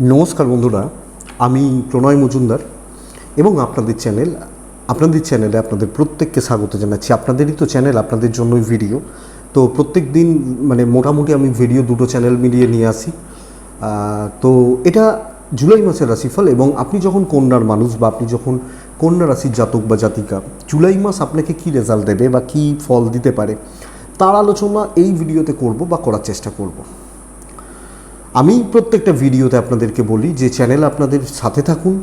নমস্কার বন্ধুরা, আমি প্রণয় মজুমদার এবং আপনাদের চ্যানেল, আপনাদের চ্যানেলে আপনাদের প্রত্যেককে স্বাগত জানাচ্ছি। আপনাদেরই তো চ্যানেল, আপনাদের জন্যই ভিডিও। তো প্রত্যেক দিন মানে মোটামুটি আমি ভিডিও দুটো চ্যানেল মিলিয়ে নিয়ে আসি। তো এটা জুলাই মাসের রাশিফল এবং আপনি যখন কন্যার মানুষ বা আপনি যখন কন্যা রাশির জাতক বা জাতিকা, জুলাই মাস আপনাকে কি রেজাল্ট দেবে বা কি ফল দিতে পারে, তার আলোচনা এই ভিডিওতে করব বা করার চেষ্টা করব। আমি প্রত্যেকটা ভিডিওতে আপনাদেরকে বলি যে চ্যানেল আপনাদের সাথে থাকুন।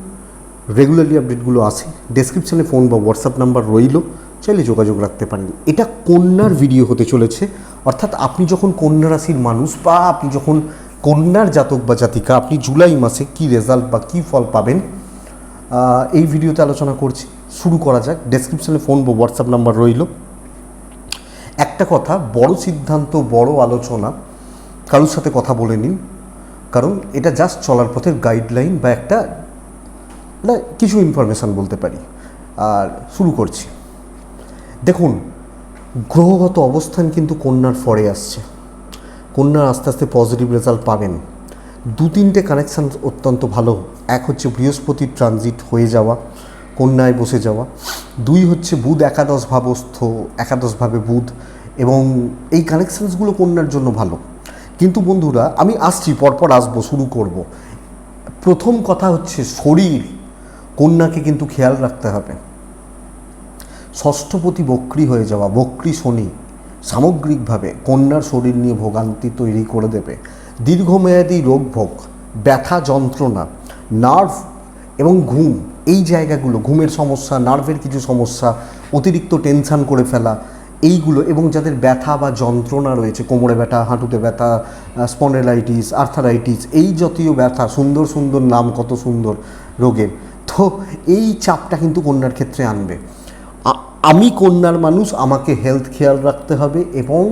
রেগুলারলি আপডেটগুলো আসে ডেসক্রিপশানে ফোন বা হোয়াটসঅ্যাপ নাম্বার রইল। চাইলে যোগাযোগ রাখতে পারেন। এটা কন্যার ভিডিও হতে চলেছে। অর্থাৎ আপনি যখন কন্যা রাশির মানুষ বা আপনি যখন কন্যার জাতক বা জাতিকা, আপনি জুলাই মাসে কি রেজাল্ট বা কি ফল পাবেন এই ভিডিওতে আলোচনা করছি। শুরু করা যাক। ডেসক্রিপশানে ফোন বা হোয়াটসঅ্যাপ নাম্বার রইল। একটা কথা, বড় সিদ্ধান্ত, বড় আলোচনা, কারোর সাথে কথা বলে নিন। কারণ এটা জাস্ট চলার পথের গাইডলাইন বা একটা, না, কিছু ইনফরমেশান বলতে পারি। আর শুরু করছি। দেখুন, গ্রহগত অবস্থান কিন্তু কন্যার ফরে আসছে। কন্যার আস্তে আস্তে পজিটিভ রেজাল্ট পাবেন। দু তিনটে কানেকশান অত্যন্ত ভালো। এক হচ্ছে বৃহস্পতির ট্রানজিট হয়ে যাওয়া, কন্যায় বসে যাওয়া। দুই হচ্ছে বুধ একাদশ ভাবস্থ একাদশভাবে বুধ। এবং এই কানেকশানসগুলো কন্যার জন্য ভালো। কিন্তু বন্ধুরা, আমি আসছি, পরপর আসব, শুরু করব। প্রথম কথা হচ্ছে শরীর। কন্যাকে কিন্তু খেয়াল রাখতে হবে। ষষ্ঠপতি বক্রি হয়ে যাওয়া, বক্রি শনি, সামগ্রিকভাবে কন্যার শরীর নিয়ে ভোগান্তি তৈরি করে দেবে। দীর্ঘমেয়াদী রোগ ভোগ ব্যথা, যন্ত্রণা, নার্ভ এবং ঘুম, এই জায়গাগুলো, ঘুমের সমস্যা, নার্ভের কিছু সমস্যা, অতিরিক্ত টেনশান করে ফেলা এইগুলো এবং যাদের ব্যথা বা যন্ত্রণা রয়েছে, কোমরে ব্যথা, হাঁটুতে ব্যথা স্পন্ডেলাইটিস আর্থারাইটিস এই জাতীয় ব্যথা, সুন্দর সুন্দর নাম কত সুন্দর রোগের। তো এই চাপটা কিন্তু কন্যার ক্ষেত্রে আনবে। আমি কন্যার মানুষ, আমাকে হেলথ খেয়াল রাখতে হবে এবং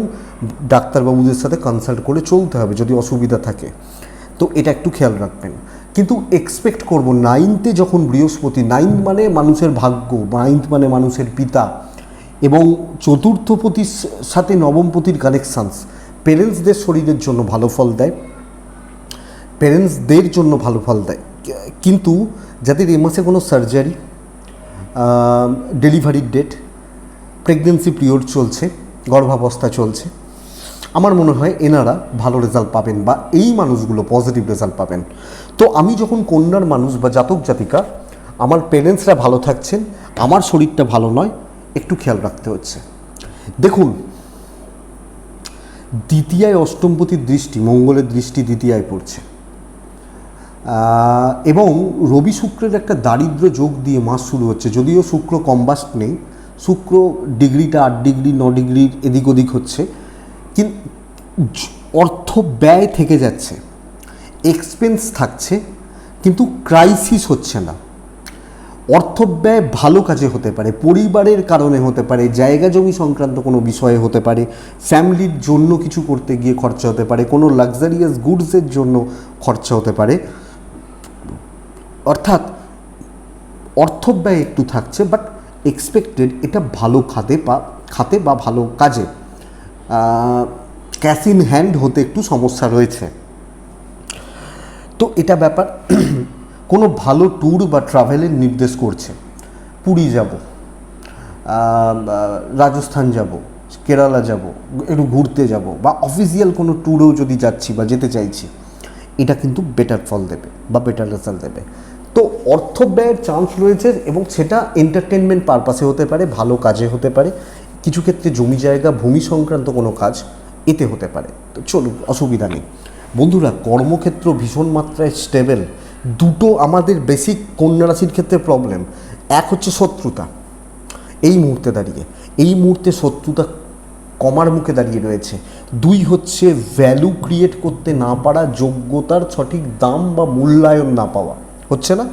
ডাক্তারবাবুদের সাথে কনসাল্ট করে চলতে হবে যদি অসুবিধা থাকে। তো এটা একটু খেয়াল রাখবেন। কিন্তু এক্সপেক্ট করব নাইনথে যখন বৃহস্পতি নাইন্থ মানে মানুষের ভাগ্য নাইন্থ মানে মানুষের পিতা এবং চতুর্থপতির স- সাথে নবমপতির কানেকশানস। পেরেন্টসদের শরীরের জন্য ভালো ফল দেয়। প্যারেন্টসদের জন্য ভালো ফল দেয়। কিন্তু যাদের এ মাসে কোনো সার্জারি ডেলিভারির ডেট, প্রেগনেন্সি পিরিয়ড চলছে, গর্ভাবস্থা চলছে, আমার মনে হয় এনারা ভালো রেজাল্ট পাবেন বা এই মানুষগুলো পজিটিভ রেজাল্ট পাবেন। তো আমি যখন কন্যার মানুষ বা জাতক জাতিকা, আমার পেরেন্টসরা ভালো থাকছেন, আমার শরীরটা ভালো নয় একটু খেয়াল রাখতে হচ্ছে। দেখুন, দ্বিতীয়ায় অষ্টমপতির দৃষ্টি, মঙ্গলের দৃষ্টি দ্বিতীয়ায় পড়ছে। এবং রবি শুক্রের একটা দারিদ্র যোগ দিয়ে মাস শুরু হচ্ছে, যদিও শুক্র কম্বাস্ট নেই। শুক্র ডিগ্রিটা আট ডিগ্রি, ন ডিগ্রির এদিক ওদিক হচ্ছে। কিন্তু অর্থ ব্যয় থেকে যাচ্ছে। এক্সপেন্স থাকছে, কিন্তু ক্রাইসিস হচ্ছে না। অর্থব্যয় ভালো কাজে হতে পারে, পরিবারের কারণে হতে পারে, জায়গা জমি সংক্রান্ত কোনো বিষয়ে হতে পারে, ফ্যামিলির জন্য কিছু করতে গিয়ে খরচা হতে পারে, কোনো লাক্সারিয়াস গুডসের জন্য খরচা হতে পারে। অর্থাৎ অর্থব্যয় একটু থাকছে বাট এক্সপেক্টেড এটা ভালো খাতে বা খাতে বা ভালো কাজে। ক্যাশ ইন হ্যান্ড হতে একটু সমস্যা রয়েছে। তো এটা ব্যাপার। কোনো ভালো ট্যুর বা ট্রাভেলের নির্দেশ করছে। পুরী যাব রাজস্থান যাব, কেরালা যাব, একটু ঘুরতে যাব, বা অফিসিয়াল কোনো ট্যুরেও যদি যাচ্ছি বা যেতে চাইছি, এটা কিন্তু বেটার ফল দেবে বা বেটার রেজাল্ট দেবে। তো অর্থ ব্যয়ের চান্স রয়েছে এবং সেটা এন্টারটেনমেন্ট পারপাসে হতে পারে, ভালো কাজে হতে পারে, কিছু ক্ষেত্রে জমি জায়গা, ভূমি সংক্রান্ত কোনো কাজ এতে হতে পারে। তো চলুন, অসুবিধা নেই। বন্ধুরা, কর্মক্ষেত্র ভীষণ মাত্রায় স্টেবল দুটো আমাদের বেসিক কন্যা রাশির ক্ষেত্রে প্রবলেম এক হচ্ছে শত্রুতা। এই মুহূর্তে দাঁড়িয়ে। এই মুহূর্তে শত্রুতা কমার মুখে দাঁড়িয়ে রয়েছে। দুই হচ্ছে ভ্যালু ক্রিয়েট করতে না পারা, যোগ্যতার সঠিক দাম বা মূল্যায়ন না পাওয়া। হচ্ছে না?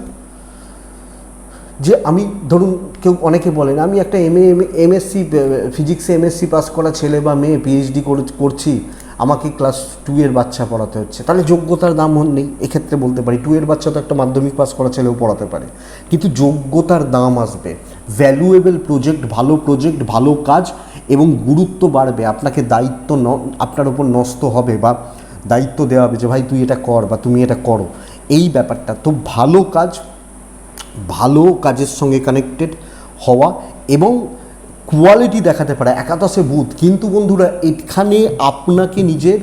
যে আমি, ধরুন, কেউ অনেকে বলেন, আমি একটা এম এ এমএসসি ফিজিক্সে এমএসসি পাস করা ছেলে বা মেয়ে পিএইচডি করছি। আমাকে ক্লাস টু এর বাচ্চা পড়াতে হচ্ছে। তাহলে যোগ্যতার দাম নেই। এক্ষেত্রে বলতে পারি টু এর বাচ্চা তো একটা মাধ্যমিক পাস করা ছেলেও পড়াতে পারে। কিন্তু যোগ্যতার দাম আসবে। ভ্যালুয়েবল প্রজেক্ট ভালো প্রজেক্ট ভালো কাজ এবং গুরুত্ব বাড়বে। আপনাকে দায়িত্ব ন আপনার ওপর নষ্ট হবে বা দায়িত্ব দেওয়া হবে যে, ভাই, তুই এটা কর বা তুমি এটা করো। এই ব্যাপারটা। তো ভালো কাজ, ভালো কাজের সঙ্গে কানেক্টেড হওয়া এবং কোয়ালিটি দেখাতে পারে, একাদশে বুধ। কিন্তু বন্ধুরা, এখানে আপনাকে নিজের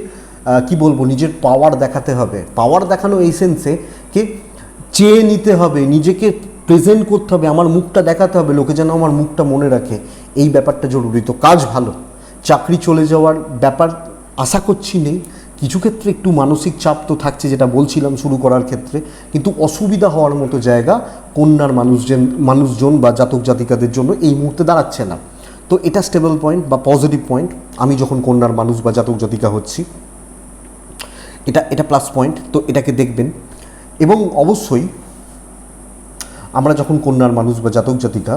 কি বলব, নিজের পাওয়ার দেখাতে হবে। পাওয়ার দেখানো এই সেন্সে কি চেয়ে নিতে হবে, নিজেকে প্রেজেন্ট করতে হবে, আমার মুখটা দেখাতে হবে, লোকে যেন আমার মুখটা মনে রাখে। এই ব্যাপারটা জরুরি। তো কাজ ভালো। চাকরি চলে যাওয়ার ব্যাপার আশা করছি নেই। কিছু ক্ষেত্রে একটু মানসিক চাপ তো থাকছে, যেটা বলছিলাম শুরু করার ক্ষেত্রে। কিন্তু অসুবিধা হওয়ার মতো জায়গা কন্যার মানুষজন মানুষজন বা জাতক জাতিকাদের জন্য এই মুহূর্তে দাঁড়াচ্ছে না। তো এটা স্টেবল পয়েন্ট বা পজিটিভ পয়েন্ট আমি যখন কন্যার মানুষ বা জাতক জাতিকা হচ্ছি, এটা এটা প্লাস পয়েন্ট তো এটাকে দেখবেন। এবং অবশ্যই আমরা যখন কন্যার মানুষ বা জাতক জাতিকা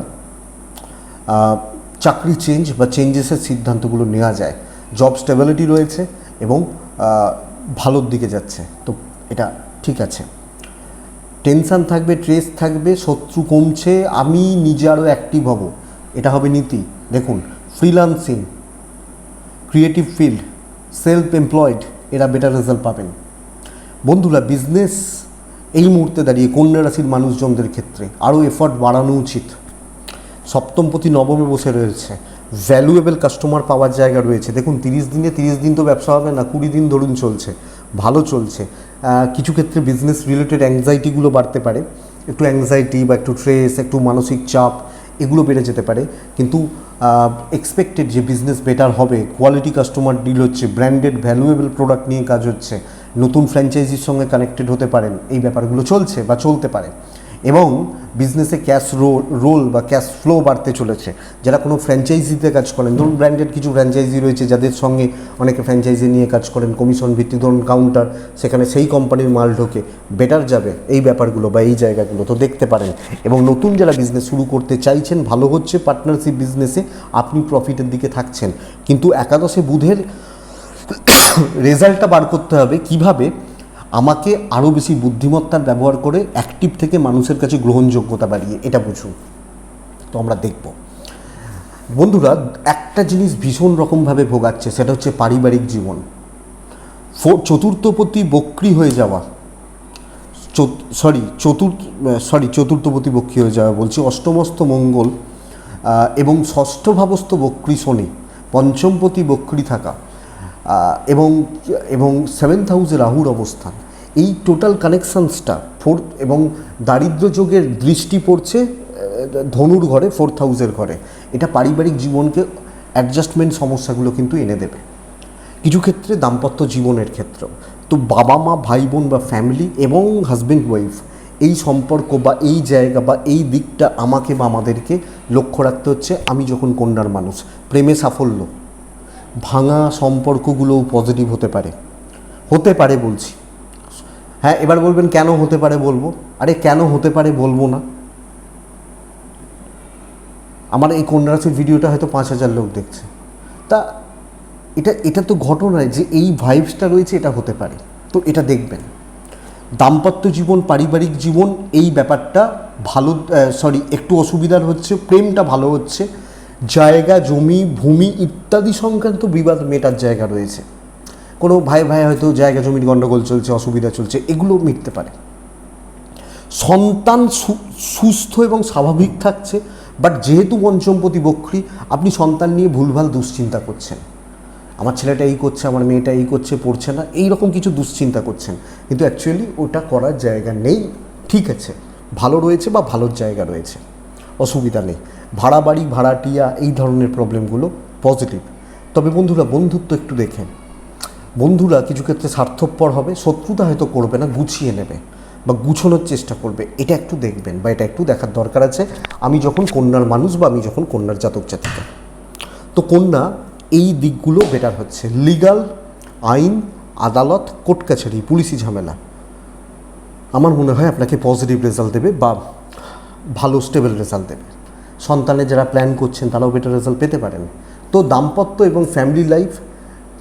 চাকরি চেঞ্জ বা চেঞ্জেসের সিদ্ধান্তগুলো নেওয়া যায়। জব স্টেবিলিটি রয়েছে এবং ভালোর দিকে যাচ্ছে। তো এটা ঠিক আছে। টেনশান থাকবে ট্রেস থাকবে, শত্রু কমছে, আমি নিজে আরও অ্যাক্টিভ হব। এটা হবে নীতি। দেখুন freelancing creative field self employed এরা বেটার রেজাল্ট পাবেন। বন্ধুরা বিজনেস এই মুহূর্তে দাঁড়িয়ে কন্যা রাশির মানুষজনদের ক্ষেত্রে আরও এফর্ট বাড়ানো উচিত। সপ্তমপতি, নবমে বসে রয়েছে। ভ্যালুয়েবল কাস্টমার পাওয়ার জায়গা রয়েছে। দেখুন, তিরিশ দিনে তিরিশ দিন তো ব্যবসা হবে না, কুড়ি দিন ধরুন চলছে, ভালো চলছে। কিছু ক্ষেত্রে বিজনেস রিলেটেড অ্যাংজাইটিগুলো বাড়তে পারে। একটু অ্যাংজাইটি বা একটু ট্রেস একটু মানসিক চাপ এগুলো বেড়ে যেতে পারে। কিন্তু এক্সপেক্টেড যে বিজনেস বেটার হবে কোয়ালিটি কাস্টমার ডিল হচ্ছে ব্র্যান্ডেড ভ্যালুয়েবল প্রোডাক্ট নিয়ে কাজ হচ্ছে, নতুন ফ্র্যাঞ্চাইজির সঙ্গে কানেক্টেড হতে পারেন, এই ব্যাপারগুলো চলছে বা চলতে পারে। এবং বিজনেসে ক্যাশ রোল রোল বা ক্যাশ ফ্লো বাড়তে চলেছে। যারা কোনো ফ্র্যাঞ্চাইজিতে কাজ করেন, ধরুন ব্র্যান্ডেড কিছু ফ্র্যাঞ্চাইজি রয়েছে, যাদের সঙ্গে অনেকে ফ্র্যাঞ্চাইজি নিয়ে কাজ করেন কমিশন ভিত্তিক, ধরুন কাউন্টার সেখানে সেই কোম্পানির মাল ঢোকে বেটার যাবে এই ব্যাপারগুলো বা এই জায়গাগুলো, তো দেখতে পারেন। এবং নতুন যারা বিজনেস শুরু করতে চাইছেন, ভালো হচ্ছে পার্টনারশিপ বিজনেসে আপনি প্রফিটের দিকে থাকছেন। কিন্তু একাদশে বুধের রেজাল্টটা বার করতে হবে কীভাবে? আমাকে আরও বেশি বুদ্ধিমত্তার ব্যবহার করে অ্যাক্টিভ থেকে মানুষের কাছে গ্রহণযোগ্যতা বাড়িয়ে, এটা বুঝুন। তো আমরা দেখব। বন্ধুরা, একটা জিনিস ভীষণ রকমভাবে ভোগাচ্ছে, সেটা হচ্ছে পারিবারিক জীবন। চতুর্থপতি বক্রি হয়ে যাওয়া। সরি চতুর্থ সরি চতুর্থপতি বক্রি হয়ে যাওয়া বলছি অষ্টমস্ত মঙ্গল এবং ষষ্ঠ ভাবস্থ বক্রি শনি, পঞ্চমপতি বক্রি থাকা। এবং এবং সেভেন্থ হাউসে রাহুর অবস্থান। এই টোটাল কানেকশানসটা ফোর্থ এবং দারিদ্র যোগের দৃষ্টি পড়ছে ধনুর ঘরে ফোর্থ হাউসের ঘরে। এটা পারিবারিক জীবনকে অ্যাডজাস্টমেন্ট সমস্যাগুলো কিন্তু এনে দেবে। কিছু ক্ষেত্রে দাম্পত্য জীবনের ক্ষেত্রেও। তো বাবা মা ভাই বোন বা ফ্যামিলি এবং হাজব্যান্ড ওয়াইফ এই সম্পর্ক বা এই জায়গা বা এই দিকটা আমাকে বা আমাদেরকে লক্ষ্য রাখতে হচ্ছে। আমি যখন কন্যার মানুষ, প্রেমে সাফল্য। ভাঙা সম্পর্কগুলোও পজিটিভ হতে পারে। হতে পারে বলছি। হ্যাঁ এবার বলবেন কেন হতে পারে বলব? আরে কেন হতে পারে বলব না? আমার এই কন্যা রাশির ভিডিওটা হয়তো পাঁচ হাজার লোক দেখছে। তা এটা এটা তো ঘটনায় যে এই ভাইবসটা রয়েছে এটা হতে পারে। তো এটা দেখবেন। দাম্পত্য জীবন, পারিবারিক জীবন এই ব্যাপারটা ভালো সরি একটু অসুবিধার হচ্ছে, প্রেমটা ভালো হচ্ছে। জায়গা, জমি, ভূমি ইত্যাদি সংক্রান্ত বিবাদ মেটার জায়গা রয়েছে। কোনো ভাই ভাই হয়তো জায়গা, জমির গণ্ডগোল চলছে, অসুবিধা চলছে, এগুলো মিটতে পারে। সন্তান সুস্থ এবং স্বাভাবিক থাকছে, বাট যেহেতু পঞ্চমপতি বক্রী, আপনি সন্তান নিয়ে ভুলভাল দুশ্চিন্তা করছেন। আমার ছেলেটা এই করছে, আমার মেয়েটা এই করছে, পড়ছে না এই রকম কিছু দুশ্চিন্তা করছেন। কিন্তু অ্যাকচুয়ালি ওটা করার জায়গা নেই, ঠিক আছে। ভালো রয়েছে বা ভালোর জায়গা রয়েছে। অসুবিধা নেই। ভাড়া বাড়ি ভাড়াটিয়া এই ধরনের প্রবলেমগুলো পজিটিভ তবে বন্ধুরা, বন্ধুত্ব একটু দেখেন। বন্ধুরা কিছু ক্ষেত্রে স্বার্থপর হবে, শত্রুতা হয়তো করবে না, গুছিয়ে নেবে বা গুছোনোর চেষ্টা করবে। এটা একটু দেখবেন বা এটা একটু দেখার দরকার আছে। আমি যখন কন্যার মানুষ বা আমি যখন কন্যার জাতক জাতিকা, তো কন্যা এই দিকগুলো বেটার হচ্ছে। লিগাল আইন, আদালত, কোর্ট কাছারি, পুলিশি ঝামেলা। আমার মনে হয় আপনাকে পজিটিভ রেজাল্ট দেবে বা ভালো স্টেবল রেজাল্ট দেবে। সন্তানের যারা প্ল্যান করছেন তারাও বেটার রেজাল্ট পেতে পারেন। তো দাম্পত্য এবং ফ্যামিলি লাইফ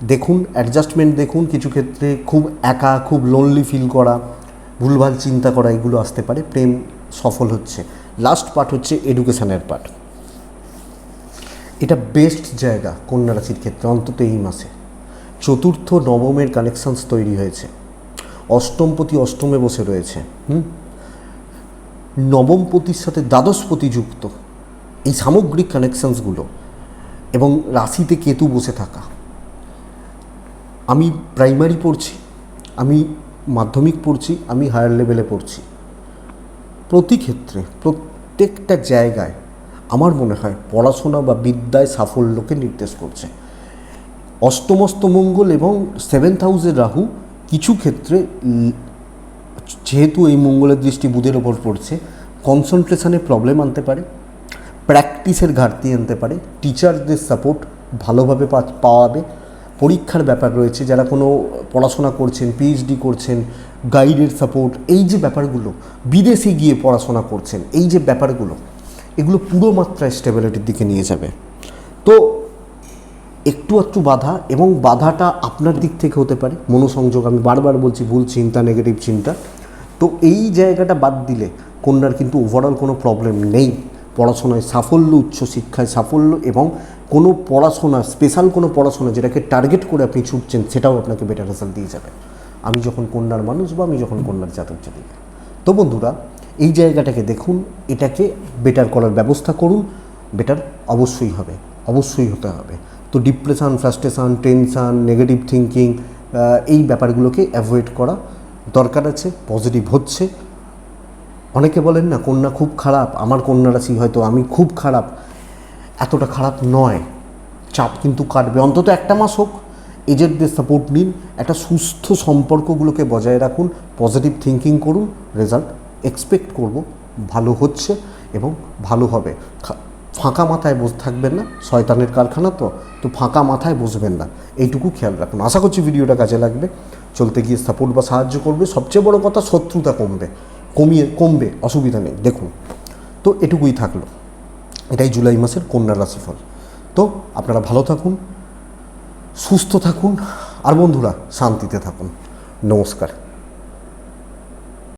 দেখুন অ্যাডজাস্টমেন্ট দেখুন, কিছু ক্ষেত্রে খুব একা, খুব লোনলি ফিল করা, ভুলভাল চিন্তা করা, এগুলো আসতে পারে। প্রেম সফল হচ্ছে। লাস্ট পার্ট হচ্ছে এডুকেশনের পার্ট এটা বেস্ট জায়গা কন্যা রাশির ক্ষেত্রে, অন্তত এই মাসে। চতুর্থ, নবমের কানেকশানস তৈরি হয়েছে। অষ্টমপতি অষ্টমে বসে রয়েছে। হুম? নবমপতির সাথে দ্বাদশপতি যুক্ত। এই সামগ্রিক কানেকশানসগুলো এবং রাশিতে কেতু বসে থাকা। আমি প্রাইমারি পড়ছি, আমি মাধ্যমিক পড়ছি, আমি হায়ার লেভেলে পড়ছি। প্রতি ক্ষেত্রে, প্রত্যেকটা জায়গায় আমার মনে হয় পড়াশোনা বা বিদ্যায় সাফল্যকে নির্দেশ করছে। অষ্টমস্ত মঙ্গল এবং সেভেন্থ হাউসের রাহু কিছু ক্ষেত্রে যেহেতু এই মঙ্গলের দৃষ্টি বুধের ওপর পড়ছে কনসেন্ট্রেশনে প্রবলেম আনতে পারে প্র্যাকটিসের ঘাটতি আনতে পারে টিচারদের সাপোর্ট ভালোভাবে পাওয়াবে। পরীক্ষার ব্যাপার রয়েছে, যারা কোনো পড়াশোনা করছেন পিএইচডি করছেন গাইডের সাপোর্ট এই যে ব্যাপারগুলো, বিদেশে গিয়ে পড়াশোনা করছেন, এই যে ব্যাপারগুলো, এগুলো পুরো মাত্রায় স্টেবিলিটির দিকে নিয়ে যাবে। তো একটু একটু বাধা এবং বাধাটা আপনার দিক থেকে হতে পারে। মনোসংযোগ, আমি বারবার বলছি ভুল চিন্তা নেগেটিভ চিন্তা। তো এই জায়গাটা বাদ দিলে কন্যার কিন্তু ওভারঅল কোনো প্রবলেম নেই। পড়াশোনায় সাফল্য উচ্চশিক্ষায় সাফল্য এবং কোনো পড়াশোনা স্পেশাল কোনো পড়াশোনা যেটাকে টার্গেট করে আপনি ছুটছেন, সেটাও আপনাকে বেটার রেজাল্ট দিয়ে যাবে। আমি যখন কন্যার মানুষ বা আমি যখন কন্যার জাতক জাতিকা তো বন্ধুরা, এই জায়গাটাকে দেখুন, এটাকে বেটার করার ব্যবস্থা করুন। বেটার অবশ্যই হবে, অবশ্যই হতে হবে। তো depression frustration tension negative thinking এই ব্যাপারগুলোকে অ্যাভয়েড করা দরকার আছে পজিটিভ হচ্ছে। অনেকে বলেন না, কন্যা খুব খারাপ, আমার কন্যা রাশি হয়তো আমি খুব খারাপ। এতটা খারাপ নয়, চাপ কিন্তু কাটবে। অন্তত একটা মাস হোক এজেন্টদের সাপোর্ট নিন, একটা সুস্থ সম্পর্কগুলোকে বজায় রাখুন পজিটিভ থিঙ্কিং করুন রেজাল্ট এক্সপেক্ট করব, ভালো হচ্ছে এবং ভালো হবে। ফাঁকা মাথায় বসে থাকবেন না, শয়তানের কারখানা তো তো ফাঁকা মাথায় বসবেন না। এইটুকু খেয়াল রাখুন। আশা করছি ভিডিওটা কাজে লাগবে। চলতে গিয়ে সাপোর্ট বা সাহায্য করবে। সবচেয়ে বড় কথা, শত্রুতা কমবে। কমিয়ে, কমবে। অসুবিধা নেই। দেখুন, তো এটুকুই থাকল। এটাই জুলাই মাসের কন্যা রাশিফল। তো আপনারা ভালো থাকুন, সুস্থ থাকুন, আর বন্ধুরা, শান্তিতে থাকুন। নমস্কার।